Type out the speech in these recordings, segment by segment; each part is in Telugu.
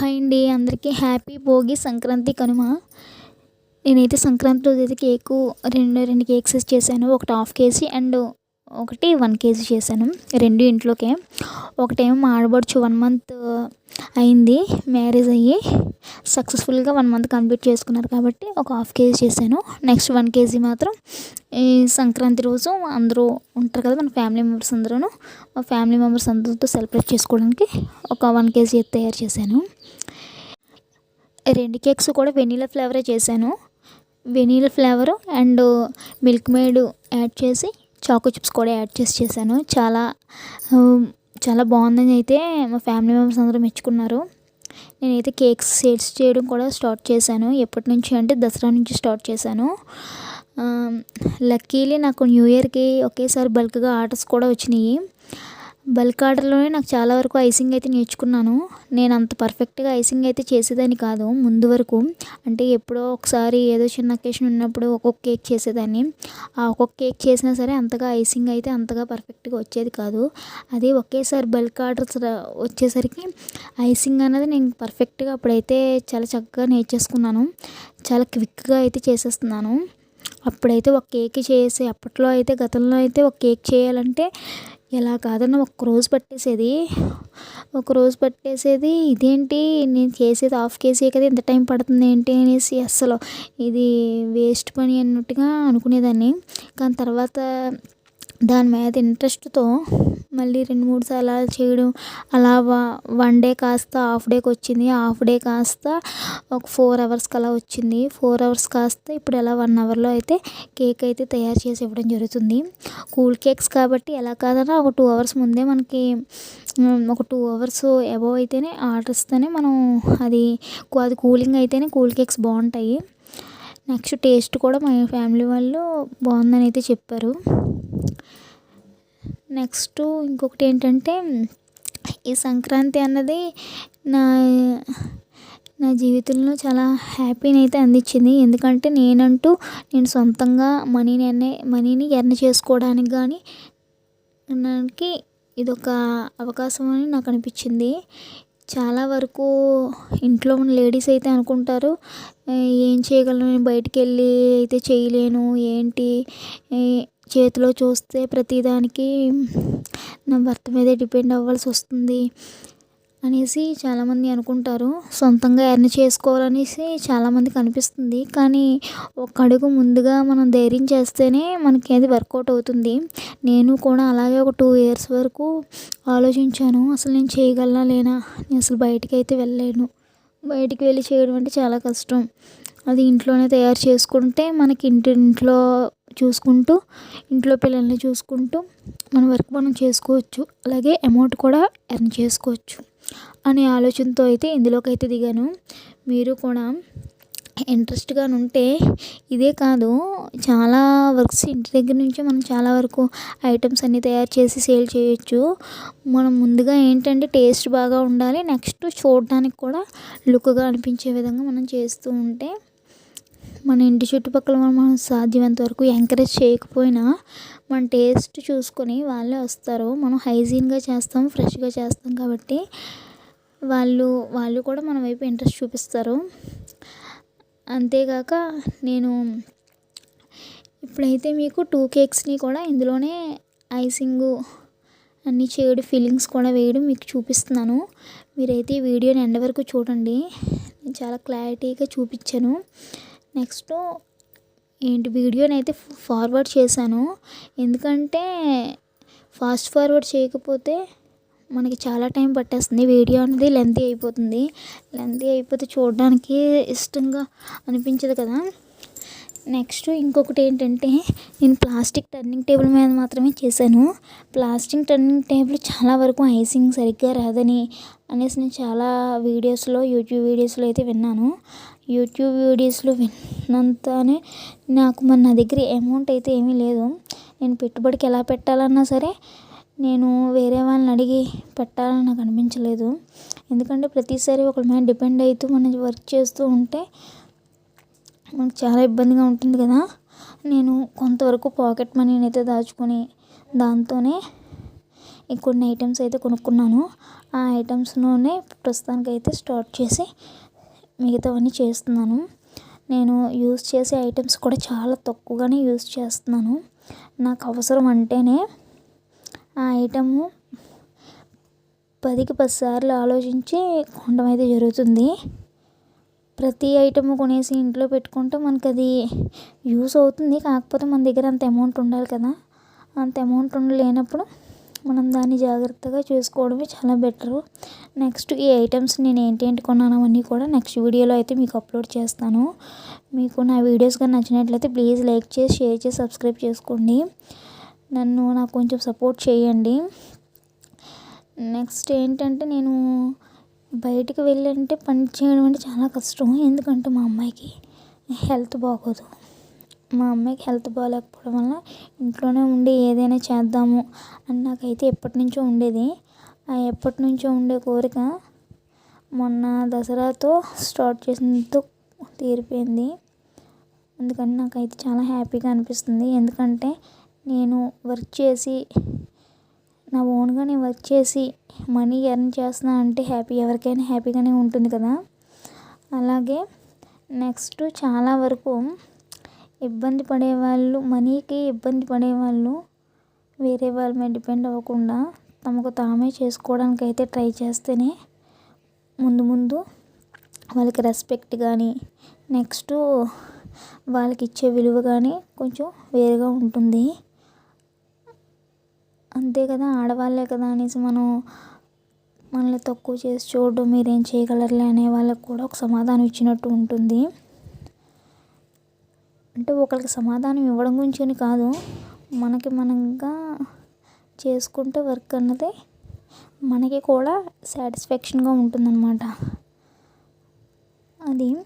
హాయ్ అండి అందరికీ హ్యాపీ భోగి సంక్రాంతి కనుమ. నేనైతే సంక్రాంతి రోజు అయితే కేకు రెండు రెండు కేక్స్ చేశాను. ఒకటి హాఫ్ కేజీ అండ్ ఒకటి వన్ కేజీ చేశాను. రెండు ఇంట్లోకే. ఒకటేమో మా ఆడబడుచు వన్ మంత్ అయింది. మ్యారేజ్ అయ్యి సక్సెస్ఫుల్గా వన్ మంత్ కంప్లీట్ చేసుకున్నారు కాబట్టి ఒక హాఫ్ కేజీ చేశాను. నెక్స్ట్ వన్ కేజీ మాత్రం ఈ సంక్రాంతి రోజు అందరూ ఉంటారు కదా మన ఫ్యామిలీ మెంబర్స్ అందరూ మా ఫ్యామిలీ మెంబర్స్ అందరితో సెలబ్రేట్ చేసుకోవడానికి ఒక వన్ కేజీ తయారు చేశాను. రెండు కేక్స్ కూడా వెనీలా ఫ్లేవరే చేశాను. Vanilla flavour and Milkmaid add చేసి చాకో చిప్స్ కూడా యాడ్ చేసి చేశాను. చాలా చాలా బాగుందని అయితే మా ఫ్యామిలీ మెంబర్స్ అందరూ మెచ్చుకున్నారు. నేనైతే కేక్స్ సేల్స్ చేయడం కూడా స్టార్ట్ చేశాను. ఎప్పటి నుంచి అంటే దసరా నుంచి స్టార్ట్ చేశాను. లక్కీలీ నాకు న్యూ ఇయర్కి ఒకేసారి బల్క్గా ఆర్డర్స్ కూడా వచ్చినాయి. బల్క్ ఆర్డర్లోనే నాకు చాలా వరకు ఐసింగ్ అయితే నేర్చుకున్నాను. నేను అంత పర్ఫెక్ట్గా ఐసింగ్ అయితే చేసేదాన్ని కాదు. ముందు వరకు అంటే ఎప్పుడో ఒకసారి ఏదో చిన్న అకేషన్ ఉన్నప్పుడు ఒక్కొక్క కేక్ చేసేదాన్ని. ఆ ఒక్కొక్క కేక్ చేసినా సరే అంతగా ఐసింగ్ అయితే అంతగా పర్ఫెక్ట్గా వచ్చేది కాదు. అదే ఒకేసారి బల్క్ ఆర్డర్స్ వచ్చేసరికి ఐసింగ్ అనేది నేను పర్ఫెక్ట్గా అప్పుడైతే చాలా చక్కగా నేర్చేసుకున్నాను. చాలా క్విక్గా అయితే చేసేస్తున్నాను. అప్పుడైతే ఒక కేక్ చేసి అప్పట్లో అయితే గతంలో అయితే ఒక కేక్ చేయాలంటే ఎలా కాదని ఒక్క రోజు పట్టేసేది. ఒకరోజు పట్టేసేది ఇదేంటి? నేను చేసేది హాఫ్ కేజీ కదా ఇంత టైం పడుతుంది ఏంటి అనేసి అస్సలు ఇది వేస్ట్ పని అన్నట్టుగా అనుకునేదాన్ని. కానీ తర్వాత దాని మీద ఇంట్రెస్ట్తో మళ్ళీ రెండు మూడు సార్లు అలా చేయడం. అలా వన్ డే కాస్త హాఫ్ డేకి వచ్చింది. హాఫ్ డే కాస్త ఒక ఫోర్ అవర్స్కి అలా వచ్చింది. ఫోర్ అవర్స్ కాస్త ఇప్పుడు ఎలా వన్ అవర్లో అయితే కేక్ అయితే తయారు చేసి ఇవ్వడం జరుగుతుంది. కూల్ కేక్స్ కాబట్టి ఎలా కాదన్నా ఒక టూ అవర్స్ ముందే మనకి ఒక టూ అవర్స్ అబవ్ అయితేనే ఆర్డర్ ఇస్తేనే మనం అది అది కూలింగ్ అయితేనే కూల్ కేక్స్ బాగుంటాయి. నెక్స్ట్ టేస్ట్ కూడా మా ఫ్యామిలీ వాళ్ళు బాగుందని అయితే చెప్పారు. నెక్స్ట్ ఇంకొకటి ఏంటంటే ఈ సంక్రాంతి అన్నది నా నా జీవితంలో చాలా హ్యాపీని అయితే అందించింది. ఎందుకంటే నేనంటూ నేను సొంతంగా మనీని అనే మనీని ఎర్న్ చేసుకోవడానికి కానీ దానికి ఇదొక అవకాశం అని నాకు అనిపించింది. చాలా వరకు ఇంట్లో ఉన్న లేడీస్ అయితే అనుకుంటారు ఏం చేయగలను? నేను బయటికి వెళ్ళి అయితే చేయలేను. ఏంటి? చేతిలో చూస్తే ప్రతిదానికి నా భర్త మీదే డిపెండ్ అవ్వాల్సి వస్తుంది. అనేసి చాలామంది అనుకుంటారు సొంతంగా ఎర్న్ చేసుకోవాలనేసి చాలామందికి అనిపిస్తుంది. కానీ ఒక అడుగు ముందుగా మనం ధైర్యం చేస్తేనే మనకి అది వర్కౌట్ అవుతుంది. నేను కూడా అలాగే ఒక టూ ఇయర్స్ వరకు ఆలోచించాను. అసలు నేను చేయగలనా లేనా? నేను అసలు బయటికి అయితే వెళ్ళలేను. బయటికి వెళ్ళి చేయడం అంటే చాలా కష్టం. అది ఇంట్లోనే తయారు చేసుకుంటే మనకి ఇంటింట్లో చూసుకుంటూ ఇంట్లో పిల్లల్ని చూసుకుంటూ మన వర్క్ మనం చేసుకోవచ్చు. అలాగే అమౌంట్ కూడా ఎర్న్ చేసుకోవచ్చు. అనే ఆలోచనతో అయితే ఇందులోకైతే దిగాను. మీరు కూడా ఇంట్రెస్ట్గా ఉంటే ఇదే కాదు చాలా వర్క్స్ ఇంటి దగ్గర నుంచి మనం చాలా వరకు ఐటమ్స్ అన్నీ తయారు చేసి సేల్ చేయొచ్చు. మనం ముందుగా ఏంటంటే టేస్ట్ బాగా ఉండాలి. నెక్స్ట్ చూడడానికి కూడా లుక్గా అనిపించే విధంగా మనం చేస్తూ ఉంటే మన ఇంటి చుట్టుపక్కల మనం సాధ్యమైనంత వరకు ఎంకరేజ్ చేయకపోయినా మన టేస్ట్ చూసుకొని వాళ్ళే వస్తారు. మనం హైజీన్గా చేస్తాం ఫ్రెష్గా చేస్తాం కాబట్టి వాళ్ళు వాళ్ళు కూడా మన వైపు ఇంట్రెస్ట్ చూపిస్తారు. అంతేగాక నేను ఇప్పుడైతే మీకు టూ కేక్స్ని కూడా ఇందులోనే ఐసింగు అన్ని చేయడం ఫిల్లింగ్స్ కూడా వేయడం మీకు చూపిస్తున్నాను. మీరైతే ఈ వీడియోని ఎండ వరకు చూడండి. నేను చాలా క్లారిటీగా చూపించాను. నెక్స్ట్ ఏంటి వీడియోని అయితే ఫార్వర్డ్ చేశాను. ఎందుకంటే ఫాస్ట్ ఫార్వర్డ్ చేయకపోతే మనకి చాలా టైం పట్టేస్తుంది. వీడియో అనేది లెంతీ అయిపోతుంది. లెంతీ అయిపోతే చూడడానికి ఇష్టంగా అనిపించదు కదా. నెక్స్ట్ ఇంకొకటి ఏంటంటే నేను ప్లాస్టిక్ టర్నింగ్ టేబుల్ మీద మాత్రమే చేశాను. ప్లాస్టిక్ టర్నింగ్ టేబుల్ చాలా వరకు ఐసింగ్ సరిగ్గా రాదని అనేసి నేను చాలా వీడియోస్లో యూట్యూబ్ వీడియోస్లో అయితే విన్నాను. యూట్యూబ్ వీడియోస్లో విన్నంతనే నాకు మన నా దగ్గర అమౌంట్ అయితే ఏమీ లేదు. నేను పెట్టుబడికి ఎలా పెట్టాలన్నా సరే నేను వేరే వాళ్ళని అడిగి పెట్టాలని నాకు అనిపించలేదు. ఎందుకంటే ప్రతిసారి ఒకరి మీద డిపెండ్ అవుతూ మనం వర్క్ చేస్తూ ఉంటే మనకు చాలా ఇబ్బందిగా ఉంటుంది కదా. నేను కొంతవరకు పాకెట్ మనీని అయితే దాచుకొని దాంతోనే కొన్ని ఐటమ్స్ అయితే కొనుక్కున్నాను. ఆ ఐటమ్స్లోనే ప్రస్తుతానికైతే స్టార్ట్ చేసి మిగతావన్నీ చేస్తున్నాను. నేను యూస్ చేసే ఐటమ్స్ కూడా చాలా తక్కువగానే యూస్ చేస్తున్నాను. నాకు అవసరం అంటేనే ఆ ఐటము పదికి పది సార్లు ఆలోచించి కొనడం అయితే జరుగుతుంది. ప్రతి ఐటమ్ కొనేసి ఇంట్లో పెట్టుకుంటే మనకు అది యూస్ అవుతుంది. కాకపోతే మన దగ్గర అంత అమౌంట్ ఉండాలి కదా. అంత అమౌంట్ ఉండలేనప్పుడు మనం దాన్ని జాగ్రత్తగా చూసుకోవడమే చాలా బెటరు. నెక్స్ట్ ఈ ఐటమ్స్ నేను ఏంటేంటి కొన్నాను అవన్నీ కూడా నెక్స్ట్ వీడియోలో అయితే మీకు అప్లోడ్ చేస్తాను. మీకు నా వీడియోస్ కానీ నచ్చినట్లయితే ప్లీజ్ లైక్ చేసి షేర్ చేసి సబ్స్క్రైబ్ చేసుకోండి. నన్ను నాకు కొంచెం సపోర్ట్ చేయండి. నెక్స్ట్ ఏంటంటే నేను బయటికి వెళ్ళంటే పని చేయడం అంటే చాలా కష్టం. ఎందుకంటే మా అమ్మాయికి హెల్త్ బాగోదు. మా అమ్మాయికి హెల్త్ బాగాలేకపోవడం వల్ల ఇంట్లోనే ఉండి ఏదైనా చేద్దాము అని నాకైతే ఎప్పటి నుంచో ఉండేది. ఆ ఎప్పటి నుంచో ఉండే కోరిక మొన్న దసరాతో స్టార్ట్ చేసినందుకు తీరిపోయింది. అందుకని నాకైతే చాలా హ్యాపీగా అనిపిస్తుంది. ఎందుకంటే నేను వర్క్ చేసి నా ఓన్గా నేను వర్క్ చేసి మనీ ఎర్న్ చేస్తున్నా అంటే హ్యాపీ ఎవరికైనా హ్యాపీగానే ఉంటుంది కదా. అలాగే నెక్స్ట్ చాలా వరకు ఇబ్బంది పడేవాళ్ళు మనీకి ఇబ్బంది పడేవాళ్ళు వేరే వాళ్ళ మీద డిపెండ్ అవ్వకుండా తమకు తామే చేసుకోవడానికి అయితే ట్రై చేస్తేనే ముందు ముందు వాళ్ళకి రెస్పెక్ట్ కానీ నెక్స్ట్ వాళ్ళకి ఇచ్చే విలువ కానీ కొంచెం వేరుగా ఉంటుంది. అంతే కదా ఆడవాళ్ళే కదా అనేసి మనం మనల్ని తక్కువ చేసి చూడడం మీరేం చేయగలరులే అనే వాళ్ళకి కూడా ఒక సమాధానం ఇచ్చినట్టు ఉంటుంది. అంటే ఒకరికి సమాధానం ఇవ్వడం గురించి అని కాదు. మనకి మనంగా చేసుకుంటే వర్క్ అన్నది మనకి కూడా సాటిస్ఫాక్షన్గా ఉంటుందన్నమాట. అది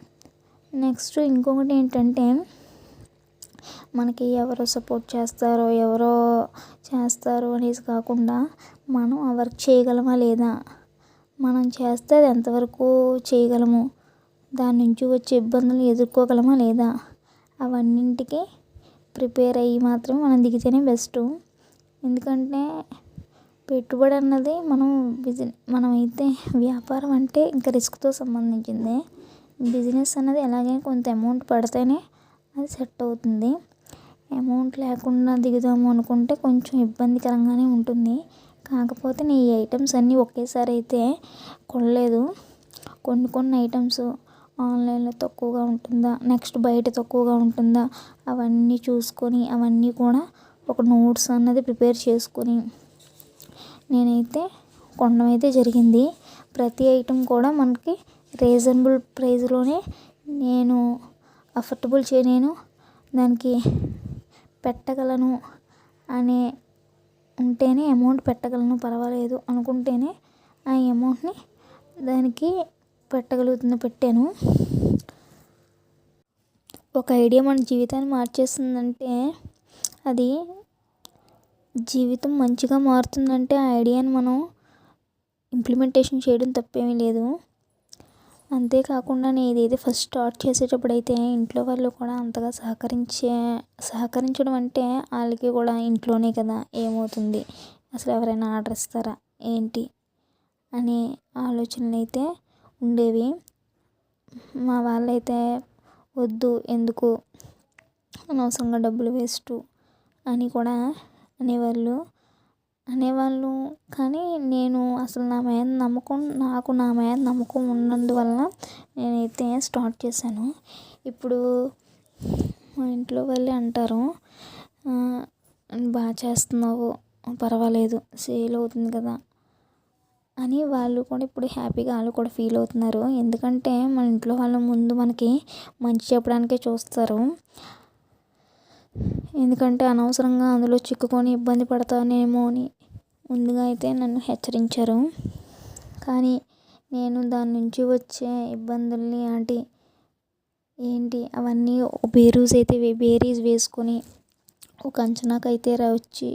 నెక్స్ట్ ఇంకొకటి ఏంటంటే మనకి ఎవరో సపోర్ట్ చేస్తారో ఎవరో చేస్తారు అనేసి కాకుండా మనం ఆ వర్క్ చేయగలమా లేదా? మనం చేస్తే అది ఎంతవరకు చేయగలము? దాని నుంచి వచ్చే ఇబ్బందులు ఎదుర్కోగలమా లేదా? అవన్నింటికి ప్రిపేర్ అయ్యి మాత్రం మనం దిగితేనే బెస్ట్. ఎందుకంటే పెట్టుబడి అన్నది మనం బిజి మనమైతే వ్యాపారం అంటే ఇంకా రిస్క్తో సంబంధించింది. బిజినెస్ అన్నది ఎలాగైనా కొంత అమౌంట్ పడితేనే అది సెట్ అవుతుంది. అమౌంట్ లేకుండా దిగుదాము అనుకుంటే కొంచెం ఇబ్బందికరంగానే ఉంటుంది. కాకపోతే నేను ఈ ఐటమ్స్ అన్నీ ఒకేసారి అయితే కొనలేదు. కొన్ని కొన్ని ఐటమ్స్ ఆన్లైన్లో తక్కువగా ఉంటుందా? నెక్స్ట్ బయట తక్కువగా ఉంటుందా? అవన్నీ చూసుకొని అవన్నీ కూడా ఒక నోట్స్ అన్నది ప్రిపేర్ చేసుకొని. నేనైతే కొనడం అయితే జరిగింది. ప్రతి ఐటెం కూడా మనకి రీజనబుల్ ప్రైస్లోనే నేను అఫోర్డబుల్ చే నేను దానికి పెట్టగలను అనే ఉంటేనే అమౌంట్ పెట్టగలను పర్వాలేదు అనుకుంటేనే ఆ అమౌంట్ని దానికి పెట్టగలుగుతుందో పెట్టాను. ఒక ఐడియా మన జీవితాన్ని మార్చేస్తుందంటే అది జీవితం మంచిగా మారుతుందంటే ఆ ఐడియాని మనం ఇంప్లిమెంటేషన్ చేయడం తప్పేమీ లేదు. అంతేకాకుండా నేను ఏదైతే ఫస్ట్ స్టార్ట్ చేసేటప్పుడు అయితే ఇంట్లో వాళ్ళు కూడా అంతగా సహకరించే సహకరించడం అంటే వాళ్ళకి కూడా ఇంట్లోనే కదా ఏమవుతుంది? అసలు ఎవరైనా ఆర్డర్ ఇస్తారా? ఏంటి? అనే ఆలోచనలు అయితే ఉండేవి. మా వాళ్ళైతే వద్దు ఎందుకు? అనవసరంగా డబ్బులు వేస్ట్ అని కూడా అనేవాళ్ళు. అనేవాళ్ళు కానీ నేను అసలు నా మీద నమ్మకం నాకు నా మీద నమ్మకం ఉన్నందువలన నేనైతే స్టార్ట్ చేశాను. ఇప్పుడు మా ఇంట్లో వాళ్ళే అంటారు బాగా చేస్తున్నావు పర్వాలేదు సేల్ అవుతుంది కదా అని వాళ్ళు కూడా ఇప్పుడు హ్యాపీగా వాళ్ళు కూడా ఫీల్ అవుతున్నారు. ఎందుకంటే మన ఇంట్లో వాళ్ళ ముందు మనకి మంచి చెప్పడానికే చూస్తారు. ఎందుకంటే అనవసరంగా అందులో చిక్కుకొని ఇబ్బంది పడతానేమో అని ముందుగా అయితే నన్ను హెచ్చరించారు. కానీ నేను దాని నుంచి వచ్చే ఇబ్బందుల్ని అంటే ఏంటి అవన్నీ బేరీస్ అయితే బేరీస్ వేసుకొని ఒక అంచనాకైతే వచ్చి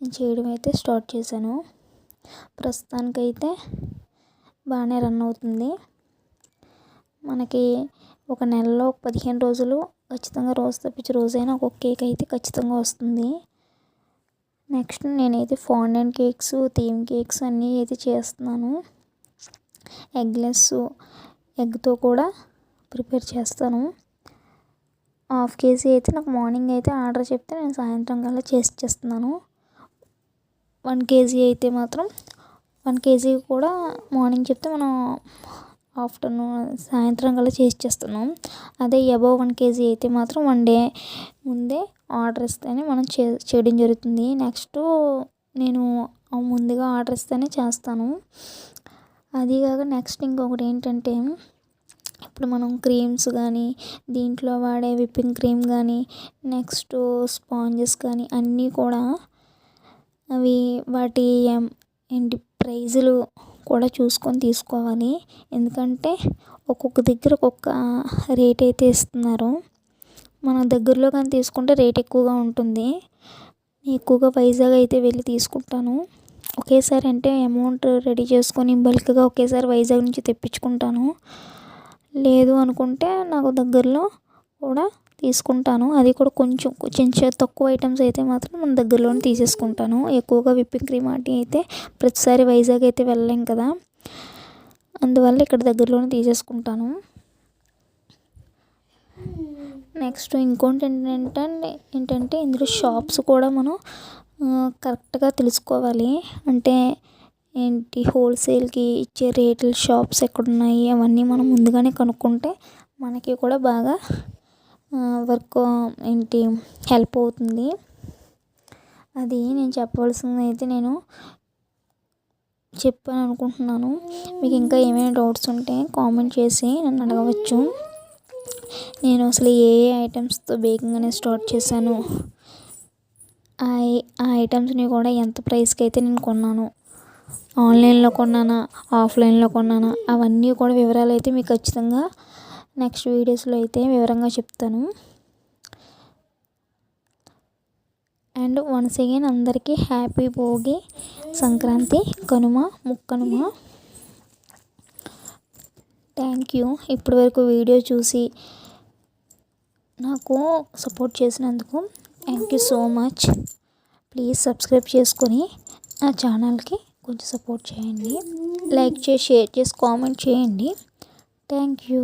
నేను చేయడం అయితే స్టార్ట్ చేశాను. ప్రస్తుతానికైతే బాగానే రన్ అవుతుంది. మనకి ఒక నెలలో పదిహేను రోజులు ఖచ్చితంగా రోజు తప్పించి రోజైనా ఒక కేక్ అయితే ఖచ్చితంగా వస్తుంది. నెక్స్ట్ నేనైతే ఫాండెంట్ కేక్స్ థీమ్ కేక్స్ అన్నీ అయితే చేస్తున్నాను. ఎగ్లెస్ ఎగ్తో కూడా ప్రిపేర్ చేస్తాను. హాఫ్ కేజీ అయితే నాకు మార్నింగ్ అయితే ఆర్డర్ చెప్తే నేను సాయంత్రం కల్లా చేసి ఇచ్చేస్తున్నాను. వన్ కేజీ అయితే మాత్రం వన్ కేజీ కూడా మార్నింగ్ చెప్తే మనం ఆఫ్టర్నూన్ సాయంత్రం కల్లా చేసి చేస్తున్నాం అదే అబవ్ వన్ కేజీ అయితే మాత్రం వన్ డే ముందే ఆర్డర్ ఇస్తేనే మనం చే చేయడం జరుగుతుంది. నెక్స్ట్ నేను ముందుగా ఆర్డర్ ఇస్తేనే చేస్తాను. అది కాక నెక్స్ట్ ఇంకొకటి ఏంటంటే ఇప్పుడు మనం క్రీమ్స్ కానీ దీంట్లో వాడే విప్పింగ్ క్రీమ్ కానీ నెక్స్ట్ స్పాంజెస్ కానీ అన్నీ కూడా అవి వాటి ఎం- ఏంటి ప్రైజులు కూడా చూసుకొని తీసుకోవాలి. ఎందుకంటే ఒక్కొక్క దగ్గర ఒక్కొక్క రేట్ అయితే ఇస్తున్నారు. మన దగ్గరలో కానీ తీసుకుంటే రేట్ ఎక్కువగా ఉంటుంది. ఎక్కువగా వైజాగ్ అయితే వెళ్ళి తీసుకుంటాను. ఒకేసారి అంటే అమౌంట్ రెడీ చేసుకొని బల్క్గా ఒకేసారి వైజాగ్ నుంచి తెప్పించుకుంటాను. లేదు అనుకుంటే నాకు దగ్గరలో కూడా తీసుకుంటాను. అది కూడా కొంచెం కొంచెం తక్కువ ఐటమ్స్ అయితే మాత్రం మన దగ్గరలోనే తీసేసుకుంటాను. ఎక్కువగా విప్పింగ్ క్రీమ్ వాటి అయితే ప్రతిసారి వైజాగ్ అయితే వెళ్ళలేం కదా. అందువల్ల ఇక్కడ దగ్గరలోనే తీసేసుకుంటాను. నెక్స్ట్ ఇంకోటి ఏంటంటే ఏంటంటే ఇందులో షాప్స్ కూడా మనం కరెక్ట్గా తెలుసుకోవాలి. అంటే ఏంటి హోల్సేల్కి ఇచ్చే రేట్లు షాప్స్ ఎక్కడున్నాయి అవన్నీ మనం ముందుగానే కనుక్కుంటే మనకి కూడా బాగా వర్క్ ఏంటి హెల్ప్ అవుతుంది. అది నేను చెప్పవలసింది అయితే నేను చెప్పాను అనుకుంటున్నాను. మీకు ఇంకా ఏమైనా డౌట్స్ ఉంటే కామెంట్ చేసి నన్ను అడగవచ్చు. నేను అసలు ఏ ఏ ఐటమ్స్తో బేకింగ్ అనేది స్టార్ట్ చేశాను. ఆ ఆ ఐటమ్స్ని కూడా ఎంత ప్రైస్కి అయితే నేను కొన్నాను. ఆన్లైన్లో కొన్నానా ఆఫ్లైన్లో కొన్నానా అవన్నీ కూడా వివరాలు అయితే మీకు ఖచ్చితంగా నెక్స్ట్ వీడియోస్లో అయితే వివరంగా చెప్తాను. అండ్ వన్స్ అగైన్ అందరికీ happy Bhogi Sankranti. Kanuma Mukkanuma. Thank you. ఇప్పటి వరకు వీడియో చూసి నాకు సపోర్ట్ చేసినందుకు thank you so much. Please subscribe చేసుకొని నా ఛానల్కి కొంచెం సపోర్ట్ చేయండి. లైక్ చేసి షేర్ చేసి కామెంట్ చేయండి. Thank you.